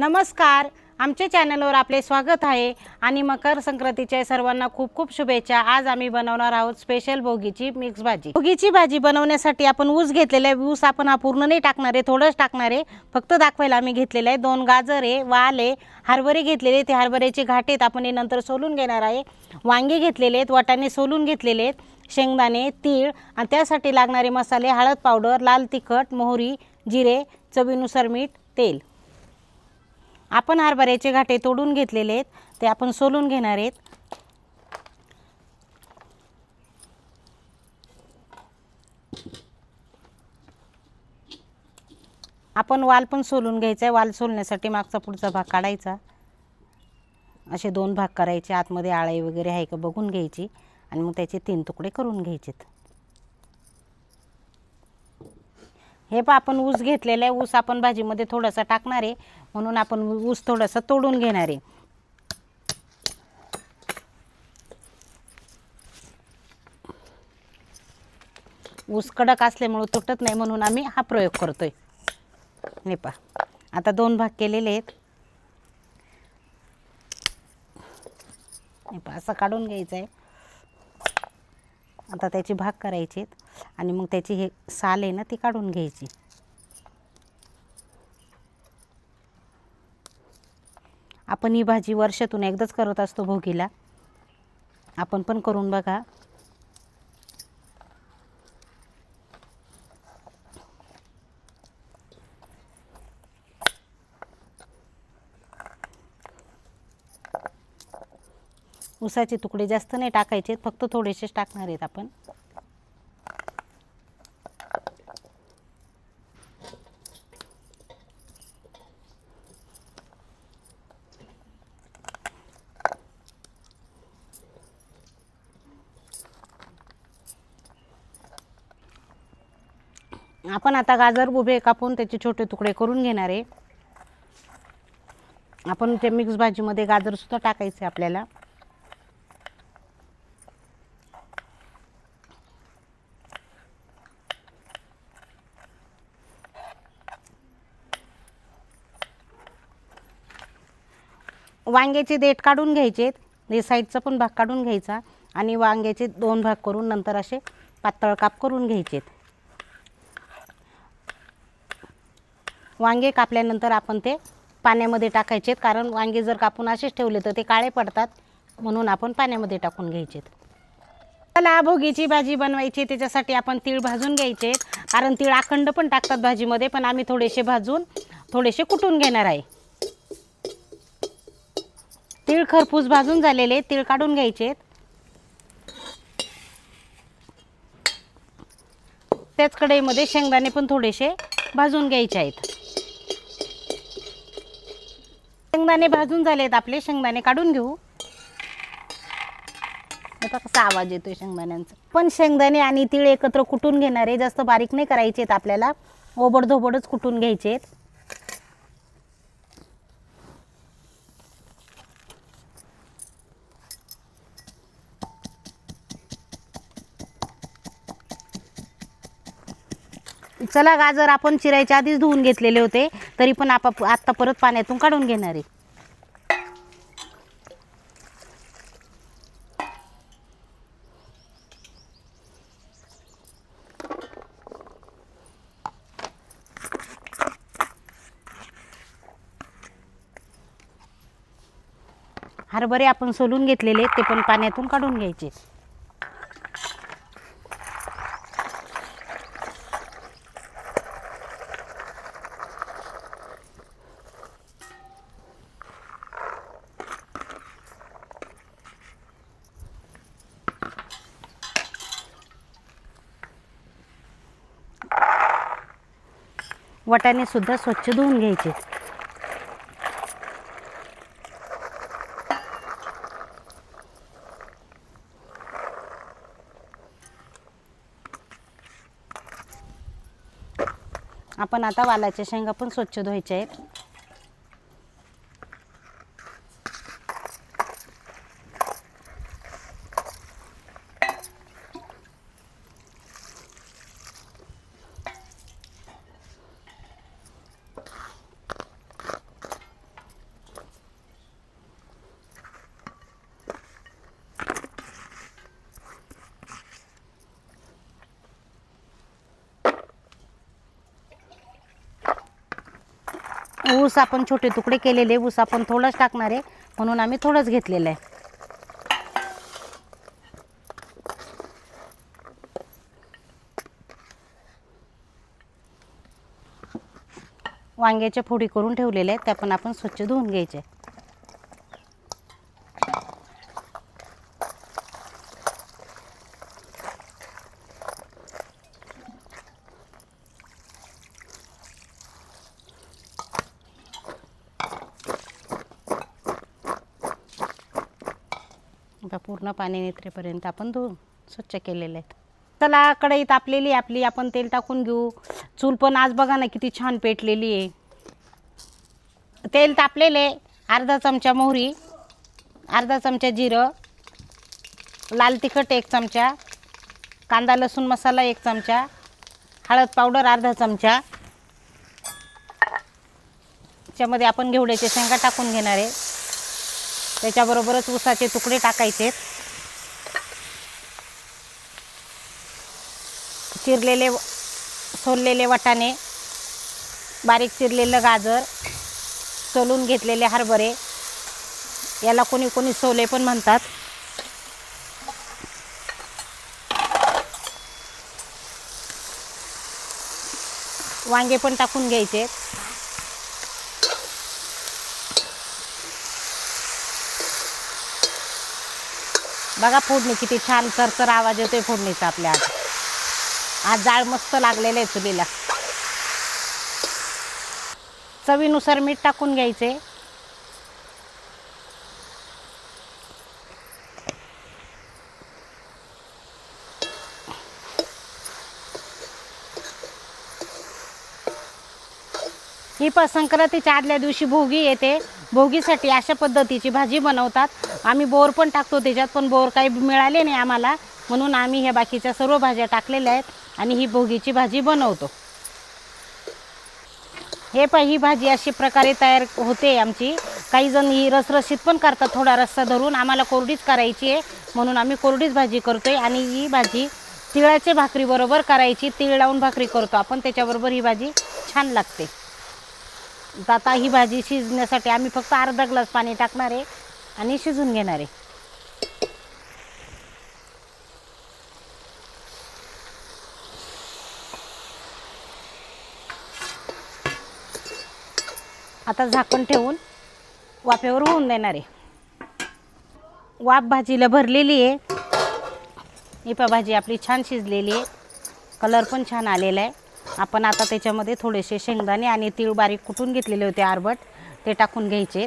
नमस्कार. आमच्या चॅनलवर आपले स्वागत आहे आणि मकर संक्रांतीच्या सर्वांना खूप खूप शुभेच्छा. आज आम्ही बनवणार आहोत स्पेशल भोगीची मिक्स भाजी. भोगीची भाजी बनवण्यासाठी आपण ऊस घेतलेला आहे. ऊस आपण हा पूर्ण नाही टाकणार आहे थोडंच टाकणार आहे. फक्त दाखवायला आम्ही घेतलेलं आहे. दोन गाजर आहे वाल आहे हरभरे घेतलेले ते हरभऱ्याचे घाटेत आपण हे नंतर सोलून घेणार आहे. वांगे घेतलेले आहेत वाटाणे सोलून घेतलेले आहेत. शेंगदाणे तीळ आणि त्यासाठी लागणारे मसाले हळद पावडर लाल तिखट मोहरी जिरे चवीनुसार मीठ तेल. आपण हरभऱ्याचे घाटे तोडून घेतलेले आहेत. ते आपण सोलून घेणार आहेत. आपण वाल पण सोलून घ्यायचा आहे. वाल सोलण्यासाठी मागचा पुढचा भाग काढायचा. असे दोन भाग करायचे. आतमध्ये आळाई वगैरे आहे का बघून घ्यायची. आणि मग त्याचे तीन तुकडे करून घ्यायचेत. हे पण आपण ऊस घेतलेला आहे ऊस आपण भाजीमध्ये थोडासा टाकणार आहे. म्हणून आपण ऊस थोडासा तोडून घेणार आहे. ऊस कडक असल्यामुळं तुटत नाही म्हणून आम्ही हा प्रयोग करतोय. हे पा आता दोन भाग केलेले आहेत. हे पा असं काढून घ्यायचं आहे आता त्याचे भाग करायचे आहेत आणि मग त्याची हे साल आहे ना ती काढून घ्यायची. आपण ही भाजी वर्षातून एकदाच करत असतो भोगीला. आपण पण करून बघा. उसाचे तुकडे जास्त नाही टाकायचे फक्त थोडेसेच टाकणार आहेत आपण. आपण आता गाजर उभे कापून त्याचे छोटे तुकडे करून घेणार आहे. आपण त्या मिक्स भाजीमध्ये गाजरसुद्धा टाकायचे आपल्याला. वांग्याचे देठ काढून घ्यायचे हे साईडचा पण भाग काढून घ्यायचा आणि वांग्याचे दोन भाग करून नंतर असे पातळ काप करून घ्यायचेत वांगे कापल्यानंतर आपण ते पाण्यामध्ये टाकायचेत. कारण वांगे जर कापून असेच ठेवले तर ते काळे पडतात. म्हणून आपण पाण्यामध्ये टाकून घ्यायचेत. चला भोगीची भाजी बनवायची. त्याच्यासाठी आपण तीळ भाजून घ्यायचे. कारण तीळ अखंड पण टाकतात भाजीमध्ये पण आम्ही थोडेसे भाजून थोडेसे कुटून घेणार आहे. तीळ खरपूस भाजून झालेले तीळ काढून घ्यायचे त्याच कढईमध्ये शेंगदाणे पण थोडेसे भाजून घ्यायचे आहेत. शेंगदाणे भाजून झालेत आपले. शेंगदाणे काढून घेऊ. आता कसा आवाज येतोय शेंगदाण्यांचा. पण शेंगदाणे आणि तीळ एकत्र कुटून घेणार आहे जास्त बारीक नाही करायचे आहेत आपल्याला. ओबडधोबडच कुटून घ्यायचे आहेत चला गाजर आपण चिरायच्या आधीच धुवून घेतलेले होते. तरी पण आप आत्ता परत पाण्यातून काढून घेणार. आहे हरभरे आपण सोलून घेतलेले ते पण पाण्यातून काढून घ्यायचे. वाटाणे सुद्धा स्वच्छ धुवून घ्यायचे. आपण आता वालाच्या शेंगा पण स्वच्छ धुवायच्या आहेत. ऊस आपण छोटे तुकडे केलेले ऊस आपण थोडंच टाकणार आहे म्हणून आम्ही थोडंच घेतलेलं आहे. वांग्याच्या फोडी करून ठेवलेल्या आहेत त्या पण आपण स्वच्छ धुवून घ्यायच्या पूर्ण पाणी नित्रेपर्यंत आपण धुवून स्वच्छ केलेले आहेत. चला कढई तापलेली आहे आपली आपण तेल टाकून घेऊ. चूल पण आज बघा ना किती छान पेटलेली आहे. तेल तापलेले अर्धा चमचा मोहरी अर्धा चमचा जिरं लाल तिखट एक चमचा कांदा लसूण मसाला एक चमचा हळद पावडर अर्धा चमचा. त्याच्यामध्ये आपण घेवड्याचे शेंगा टाकून घेणार आहे. त्याच्याबरोबरच उसाचे तुकडे टाकायचे. चिरलेले सोललेले वाटाणे बारीक चिरलेलं गाजर सोलून घेतलेले हरभरे याला कोणी कोणी सोले पण म्हणतात. वांगे पण टाकून घ्यायचे. बघा फोडणी किती छान सरसर आवाज येतोय फोडणीचा आपल्या आज आज जाळ मस्त लागलेलं आहे चुलीला. चवीनुसार मीठ टाकून घ्यायचे. ही प संक्रांतीच्या आदल्या दिवशी भोगी येते. भोगीसाठी अशा पद्धतीची भाजी बनवतात. आम्ही बोर पण टाकतो त्याच्यात पण बोर काही मिळाले नाही आम्हाला. म्हणून आम्ही ह्या बाकीच्या सर्व भाज्या टाकलेल्या आहेत आणि ही भोगीची भाजी बनवतो. हे पण ही भाजी अशी प्रकारे तयार होते आमची. काही जण ही रसरशीत पण करतात थोडा रस्सा धरून. आम्हाला कोरडीच करायची आहे म्हणून आम्ही कोरडीच भाजी करतोय आणि ही भाजी तिळाच्या भाकरीबरोबर करायची. तीळ लावून भाकरी करतो आपण त्याच्याबरोबर ही भाजी छान लागते. आता ही भाजी शिजण्यासाठी आम्ही फक्त अर्धा ग्लास पाणी टाकणार आहे आणि शिजून घेणार आहे. आता झाकण ठेवून वाफेवर होऊन देणार आहे. वाफ भाजीला भरलेली आहे. ही भाजी आपली छान शिजलेली आहे. कलर पण छान आलेला आहे. आपण आता त्याच्यामध्ये थोडेसे शेंगदाणे आणि तीळ बारीक कुटून घेतलेले होते आरबट. ते टाकून घ्यायचे.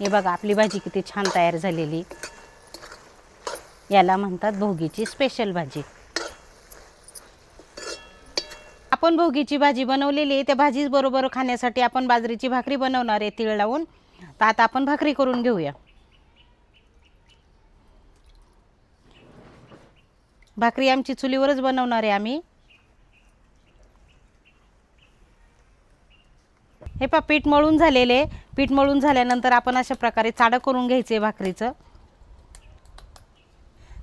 हे बघा आपली भाजी किती छान तयार झालेली. याला म्हणतात भोगीची स्पेशल भाजी. आपण भोगीची भाजी बनवलेली आहे. त्या भाजीच बरोबर खाण्यासाठी आपण बाजरीची भाकरी बनवणार आहे तीळ लावून. तर आता आपण भाकरी करून घेऊया. भाकरी आमची चुलीवरच बनवणार आहे आम्ही. हे पा पीठ मळून झालेले. पीठ मळून झाल्यानंतर आपण अशा प्रकारे चाडं करून घ्यायचे भाकरीचं.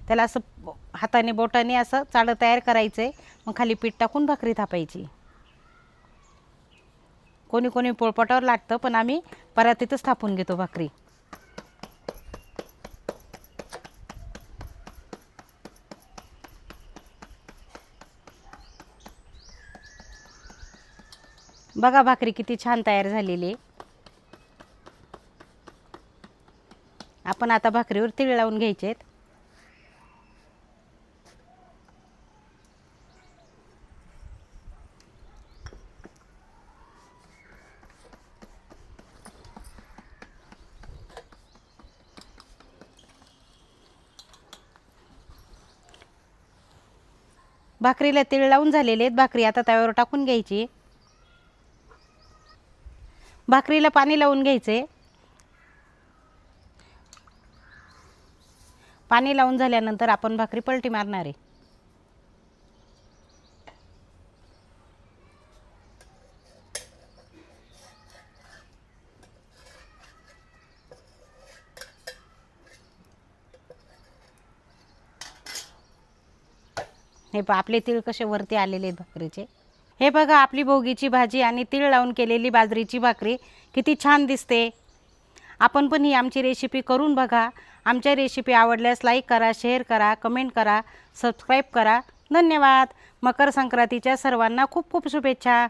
त्याला असं हाताने बोटाने असं चाडं तयार करायचं. आहे मग खाली पीठ टाकून भाकरी थापायची. कोणी कोणी पोळपाटावर लाटतं पण आम्ही परातीतच थापून घेतो भाकरी. बघा भाकरी किती छान तयार झालेली आहे. आपण आता भाकरीवर तीळ लावून घ्यायचे आहेत. भाकरीला तीळ लावून झालेले आहेत. भाकरी आता तव्यावर टाकून घ्यायची. भाकरीला पाणी लावून घ्यायचे. पाणी लावून झाल्यानंतर आपण भाकरी पलटी मारणार आहे. हे पा आपले तीळ कसे वरती आलेले आहेत भाकरीचे. हे बघा आपली भोगीची भाजी आणि तीळ लावून केलेली बाजरीची भाकरी. किती छान दिसते. आपण पण ही आमची रेसिपी करून बघा. आमच्या रेसिपी आवडल्यास लाईक करा शेअर करा कमेंट करा सबस्क्राईब करा. धन्यवाद. मकर संक्रांतीच्या सर्वांना खूप खूप शुभेच्छा.